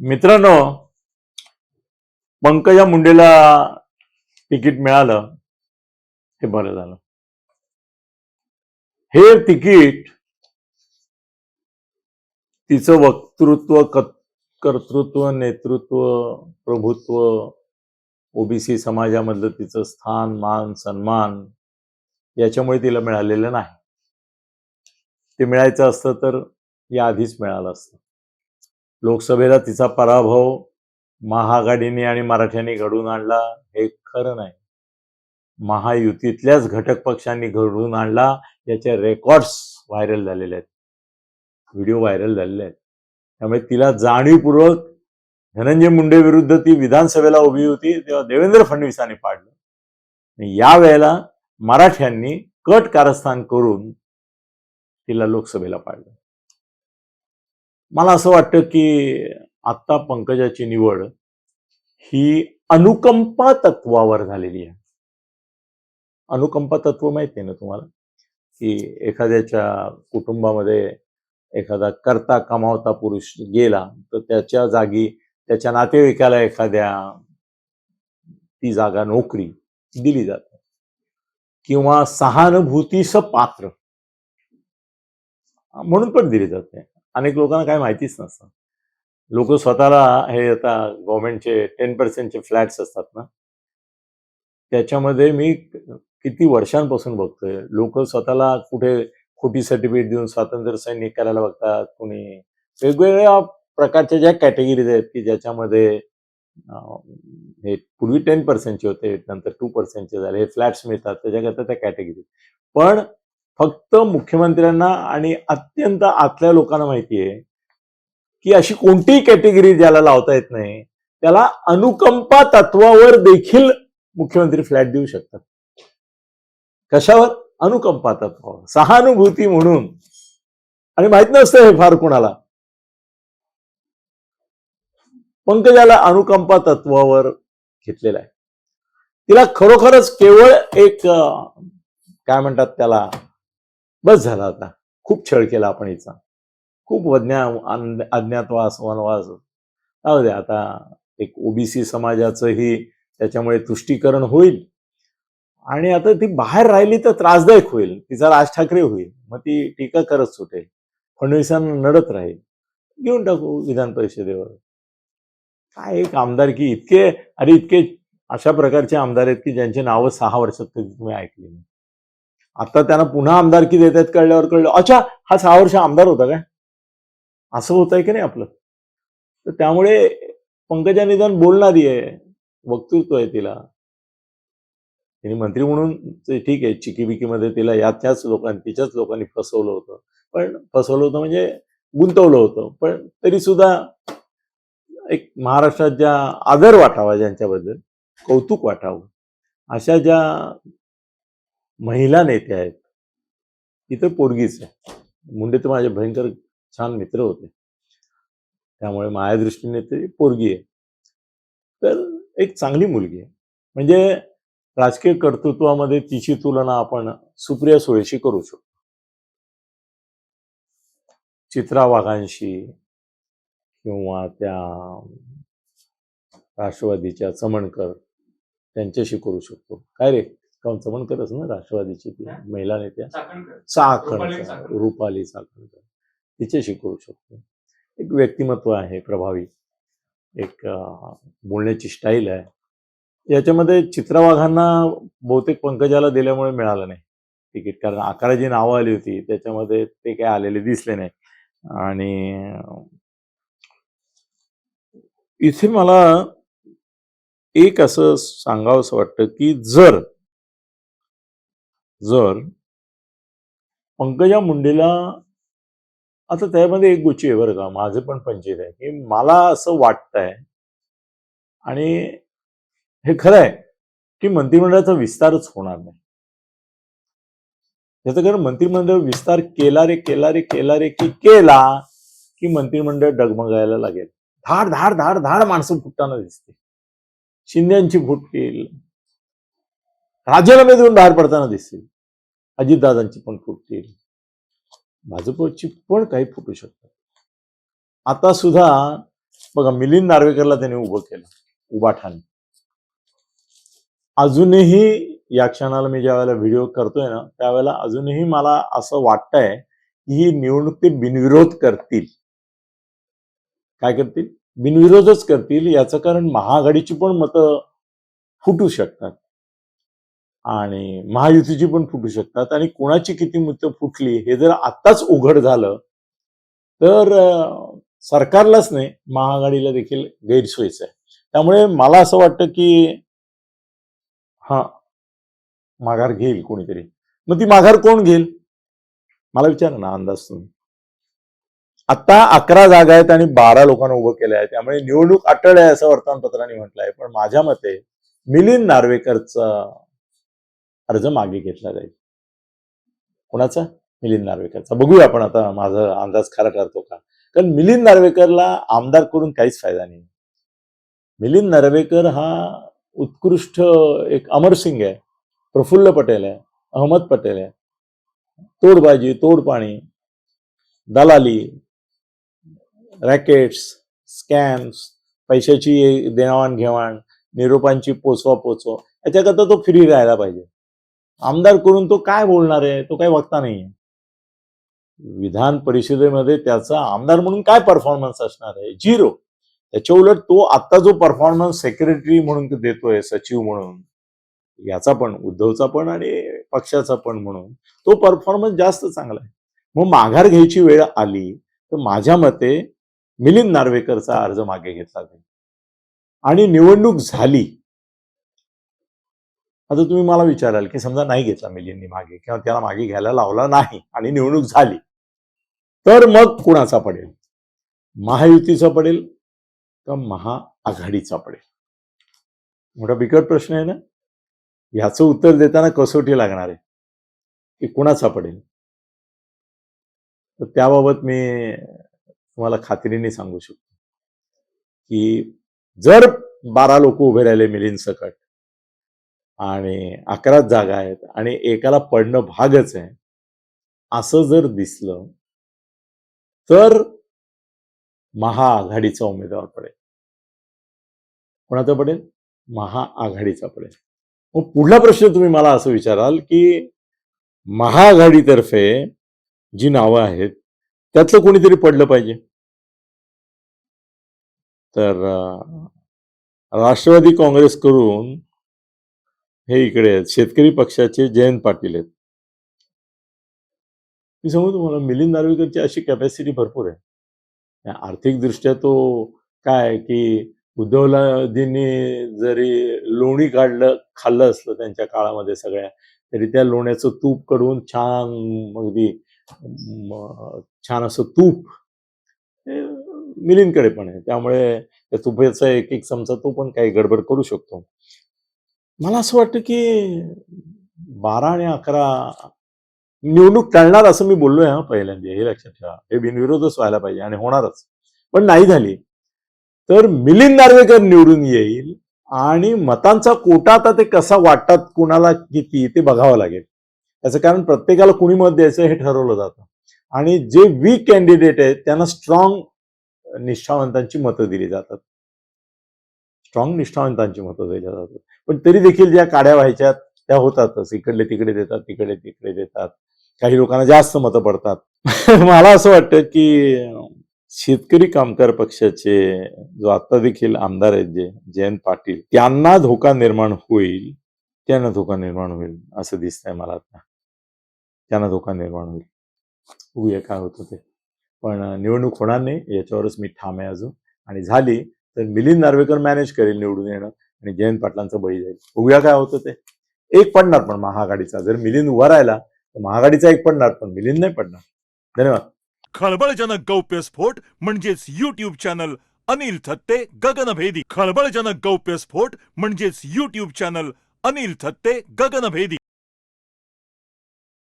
मित्रांनो पंकजा मुंडेला तिकीट मिळालं. हे बरं झालं. हे तिकीट तिचं वक्तृत्व कर्तृत्व नेतृत्व प्रभुत्व ओबीसी समाजामधलं तिचं स्थान मान सन्मान याच्यामुळे तिला मिळालेलं नाही. ते मिळायचं असतं तर या आधीच मिळालं असतं. लोकसभेला तिचा पराभव महाआघाडीने आणि मराठ्यांनी घडवून आणला हे खरं नाही. महायुतीतल्याच घटक पक्षांनी घडवून आणला याचे रेकॉर्ड्स व्हायरल झालेले आहेत. व्हिडिओ व्हायरल झालेले आहेत. त्यामुळे तिला जाणीवपूर्वक धनंजय मुंडे विरुद्ध ती विधानसभेला उभी होती तेव्हा देवेंद्र फडणवीसांनी पाडलं. आणि या वेळेला मराठ्यांनी कट कारस्थान करून तिला लोकसभेला पाडलं. मला असं वाटतं की आत्ता पंकजाची निवड ही अनुकंपा तत्वावर झालेली आहे. अनुकंपा तत्व माहिती आहे ना तुम्हाला? की एखाद्याच्या कुटुंबामध्ये एखादा करता कमावता पुरुष गेला तर त्याच्या जागी त्याच्या नातेवाईकाला एखाद्या ती जागा नोकरी दिली जाते. किंवा सहानुभूतीस पात्र म्हणून पण दिली जाते. अनेक लोकांना काय माहितीच नसतं. लोक स्वतःला हे आता गव्हर्नमेंटचे टेन पर्सेंटचे फ्लॅट्स असतात ना. त्याच्यामध्ये मी किती वर्षांपासून बघतोय लोक स्वतःला कुठे खोटी सर्टिफिकेट देऊन स्वातंत्र्य सैनिक करायला बघतात कोणी वेगवेगळ्या प्रकारच्या ज्या कॅटेगरीज आहेत की ज्याच्यामध्ये हे पूर्वी टेन पर्सेंटचे होते नंतर टू पर्सेंटचे झाले हे फ्लॅट्स मिळतात त्याच्याकरता त्या कॅटेगरी पण फक्त मुख्यमंत्र्यांना आणि अत्यंत आतल्या लोकांना माहिती आहे की अशी कोणतीही कॅटेगरी ज्याला लावता येत नाही त्याला अनुकंपा तत्वावर देखील मुख्यमंत्री फ्लॅट देऊ शकतात. कशावर? अनुकंपा तत्वावर. सहानुभूती म्हणून. आणि माहीत नसतं हे फार कुणाला. पंकजाला अनुकंपा तत्वावर घेतलेला आहे. तिला खरोखरच केवळ एक काय म्हणतात त्याला? बस झाला आता. खूप छळ केला आपण हिचा खूप वज्ञा अज्ञातवास वनवास. जाऊ दे आता एक ओबीसी समाजाचंही त्याच्यामुळे तुष्टीकरण होईल. आणि आता ती बाहेर राहिली तर त्रासदायक होईल. तिचा राज ठाकरे होईल. मग ती टीका करत सुटेल. फडणवीसांना नडत राहील. घेऊन टाकू विधान परिषदेवर. काय एक आमदारकी इतके अरे इतके अशा प्रकारचे आमदार आहेत की ज्यांची नावं सहा वर्षात तुम्ही ऐकली नाही. आता त्यांना पुन्हा आमदारकी देत आहेत कळल्यावर कळलं. अच्छा हा सहा वर्ष आमदार होता काय? असं होत आहे की नाही आपलं? तर त्यामुळे पंकजा निधन बोलणारी आहे वक्तृत्व आहे तिला. तिने मंत्री म्हणून ठीक आहे चिकीबिकीमध्ये तिला याच्याच लोकांनी तिच्याच लोकांनी फसवलं होतं. पण फसवलं होतं म्हणजे गुंतवलं होतं. पण तरी सुद्धा एक महाराष्ट्रात ज्या आदर वाटावा ज्यांच्याबद्दल कौतुक वाटावं अशा ज्या महिला नेत्या आहेत. इथं पोरगीच आहे. मुंडे तर माझे भयंकर छान मित्र होते. त्यामुळे माझ्या दृष्टीने ते पोरगी आहे. तर एक चांगली मुलगी आहे. म्हणजे राजकीय कर्तृत्वामध्ये तिची तुलना आपण सुप्रिया सुळेशी करू शकतो. चित्रा वाघांशी किंवा त्या राष्ट्रवादीच्या चमणकर त्यांच्याशी करू शकतो. काय रे? काऊन चमणकरच ना राष्ट्रवादीची ती महिला नेत्या चाकणकर रुपाली चाकणकर तिच्याशी करू शकतो. एक व्यक्तिमत्व आहे प्रभावी. एक बोलण्याची स्टाईल आहे. याच्यामध्ये चित्रा वाघांना बहुतेक पंकजाला दिल्यामुळे मिळालं नाही. तिकीट कारण अकरा जी नावं आली होती त्याच्यामध्ये ते काय आलेले दिसले नाही. आणि इथे मला एक असं सांगावंसं वाटतं की जर जर पंकजा मुंडेला आता त्यामध्ये एक गोष्टी आहे बरं का माझं पण पंचित आहे की मला असं वाटतंय आणि हे खरं आहे की मंत्रिमंडळाचा विस्तारच होणार नाही. त्याचं कारण मंत्रिमंडळ विस्तार केला रे केला रे केला रे की केला की मंत्रिमंडळ डगमगायला लागेल. धाड धाड धाड धाड माणसं फुटताना दिसते शिंद्यांची फुटतील. राजीनामे देऊन बाहेर पडताना दिसतील. अजितदादांची पण फुटतील भाजपची पण काही फुटू शकतात आता सुद्धा बघा मिलिंद नार्वेकरला त्यांनी उभं केलं उभाठाने अजूनही या क्षणाला मी ज्या वेळेला व्हिडिओ करतोय ना त्यावेळेला अजूनही मला असं वाटतंय की ही निवडणूक ते बिनविरोध करतील. काय करतील? बिनविरोधच करतील. याचं कारण महाआघाडीची पण मतं फुटू शकतात. आणि महायुतीची पण फुटू शकतात आणि कोणाची किती मतं फुटली हे जर आत्ताच उघड झालं तर सरकारलाच नाही महाआघाडीला देखील गैरसोयीचं आहे. त्यामुळे मला असं वाटतं की हा माघार घेईल कोणीतरी. मग ती माघार कोण घेईल? मला विचार ना अंदाज तुम्ही. आता अकरा जागा आहेत आणि बारा लोकांना उभं केलं आहे. त्यामुळे निवडणूक अटळ आहे असं वर्तमानपत्रांनी म्हटलं आहे पण माझ्या मते मिलिंद नार्वेकरचा अर्ज मागे घेतला जाईल. कोणाचा? मिलिंद नार्वेकरचा. बघूया आपण आता माझा अंदाज खरा ठरतो का? कारण मिलिंद नार्वेकरला आमदार करून काहीच फायदा नाही. मिलिंद नार्वेकर हा उत्कृष्ट एक अमरसिंग आहे. प्रफुल्ल पटेल आहे. अहमद पटेल आहे. तोडबाजी तोडपाणी दलाली रॅकेट्स स्कॅम्स पैशाची देवाणघेवाण निरोपांची पोचवा पोचवा याच्याकरता तो फ्री राहायला पाहिजे. आमदार करून तो काय बोलणार आहे? तो काही वक्ता नाहीये. विधान परिषदेमध्ये त्याचा आमदार म्हणून काय परफॉर्मन्स असणार आहे? झिरो त्याच्या उलट तो आता जो परफॉर्मन्स सेक्रेटरी म्हणून देतोय सचिव म्हणून याचा पण उद्धवचा पण आणि पक्षाचा पण म्हणून तो परफॉर्मन्स जास्त चांगला आहे. मग माघार घ्यायची वेळ आली तर माझ्या मते मिलिंद नार्वेकरचा अर्ज मागे घेतला जाईल. आणि निवडणूक झाली आता तुम्ही मला विचाराल की समजा नाही घेतला मिलिंनी मागे किंवा त्याला मागे घ्यायला लावला नाही आणि निवडणूक झाली तर मग कुणाचा पडेल? महायुतीचा पडेल का महाआघाडीचा पडेल? मोठा बिकट प्रश्न आहे ना? ह्याचं उत्तर देताना कसोटी लागणार आहे की कुणाचा पडेल? तर त्याबाबत मी तुम्हाला खात्रीने सांगू शकतो की जर बारा लोक उभे राहिले मिलिंद सकट आणि अकराच जागा आहेत आणि एकाला पडणं भागच आहे. असं जर दिसलं तर महाआघाडीचा उमेदवार पडेल. कोणाचा पडेल? महाआघाडीचा पडेल. मग पुढला प्रश्न तुम्ही मला असं विचाराल की महाआघाडीतर्फे जी नावं आहेत त्यातलं कोणीतरी पडलं पाहिजे? तर राष्ट्रवादी काँग्रेस करून हे इकडे आहेत. शेतकरी पक्षाचे जयंत पाटील आहेत. मी सांगू तुम्हाला मिलिंद नार्वेकरची अशी कॅपॅसिटी भरपूर आहे. आर्थिक दृष्ट्या तो काय की उद्धवलाजींनी जरी लोणी काढलं खाल्लं असलं त्यांच्या काळामध्ये सगळ्या तरी त्या लोण्याचं तूप कडवून छान अगदी छान असं तूप मिलिंदकडे पण आहे. त्यामुळे त्या तुपाचा एक एक चमचा तो पण काही गडबड करू शकतो. मला असं वाटतं की बारा आणि अकरा निवडणूक टळणार असं मी बोललोय हा पहिल्यांदा. हे लक्षात ठेवा. हे बिनविरोधच व्हायला पाहिजे आणि होणारच. पण नाही झाली. तर मिलिंद नार्वेकर निवडून येईल आणि मतांचा कोटा आता ते कसा वाटतात कुणाला किती ते बघावं लागेल. त्याचं कारण प्रत्येकाला कुणी मत द्यायचं हे ठरवलं जातं. आणि जे वीक कॅन्डिडेट आहेत त्यांना स्ट्रॉंग निष्ठावंतांची मतं दिली जातात. स्ट्रॉंग निष्ठावंतांची मतं दिली जातात. पण तरी देखील ज्या काड्या व्हायच्या त्या होतातच इकडले तिकडे देतात तिकडे तिकडे देतात. काही लोकांना जास्त मतं पडतात. मला असं वाटतं की शेतकरी कामगार पक्षाचे जो आता देखील आमदार आहेत जे जयंत पाटील त्यांना धोका निर्माण होईल त्यांना धोका निर्माण होईल असं दिसतंय मला आता. त्यांना धोका निर्माण होईल. बघूया काय होतं ते. पण निवडणूक होणार नाही याच्यावरच मी ठाम आहे अजून. आणि झाली तर मिलिंद नार्वेकर मॅनेज करेल निवडून येणं आणि जयंत पाटलांचं बळी जाईल. बघूया काय होतं ते. एक पडणार पण महाआघाडीचा. जर मिलिंद उभा राहिला तर महाआघाडीचा एक पडणार पण मिलिंद नाही पडणार. धन्यवाद. खळबळजनक गौप्यस्फोट म्हणजेच युट्यूब चॅनल अनिल थत्ते गगनभेदी. खळबळजनक गौप्यस्फोट म्हणजेच युट्यूब चॅनल अनिल थत्ते गगनभेदी.